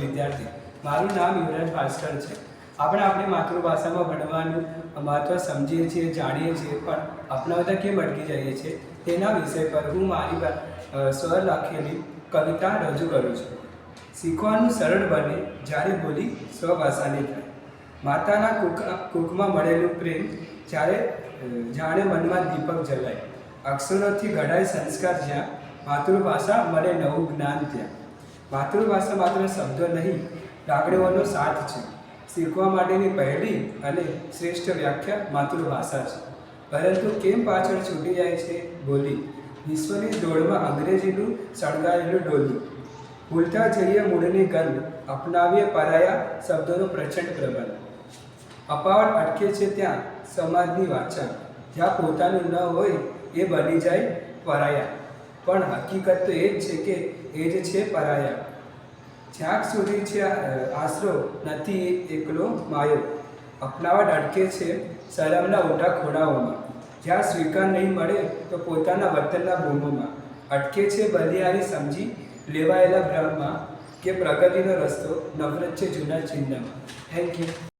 વિદ્યાર્થી. મારું નામ યુવરાજ ભાસ્કર છે. આપણે આપણી માતૃભાષામાં ભણવાનું મહત્ત્વ સમજીએ છીએ જાણીએ છીએ પણ અપનાવતા કેમ અટકી જઈએ છીએ? તેના વિષય પર હું મારી ભા- અ, સ્વ લખેલી કવિતા રજૂ કરું છું. શીખવાનું સરળ બને જ્યારે બોલી સ્વભાષાની થાય. માતાના કુક કુકમાં મળેલું પ્રેમ જ્યારે જાણે મનમાં દીપક જલાય. અક્ષરોથી ઘડાય સંસ્કાર જ્યાં માતૃભાષા મને નવું જ્ઞાન ત્યાં માતૃભાષા માત્ર શબ્દો નહીં, લાગણીઓનો સાથ છે. શીખવા માટેની પહેલી અને શ્રેષ્ઠ વ્યાખ્યા માતૃભાષા છે. પરંતુ કેમ પાછળ છૂટી જાય છે? બોલી. વિશ્વની દોડમાં અંગ્રેજીનું સળગાયેલું ડોલું. ભૂલતા જઈએ મૂળની ગંધ, અપનાવીએ પરાયા શબ્દોનો પ્રચંડ પ્રબંધ અપાવટ અટકે છે ત્યાં સમાજની વાચા જ્યાં પોતાનું ન હોય એ બની જાય પરાયા. પણ હકીકત તો એ જ છે કે એ જ છે પરાયા. જ્યાં સુધી છે આશરો નથી એકલો માયો અપનાવટ અટકે છે શરમના ઊંડા ખોડાઓમાં. જ્યાં સ્વીકાર નહીં મળે તો પોતાના વર્તનના ભૂમોમાં. અટકે છે બલિયારી સમજી લેવાયેલા ભ્રમમાં કે પ્રગતિનો રસ્તો નફરત છે જૂના ચિહ્નમાં. Thank you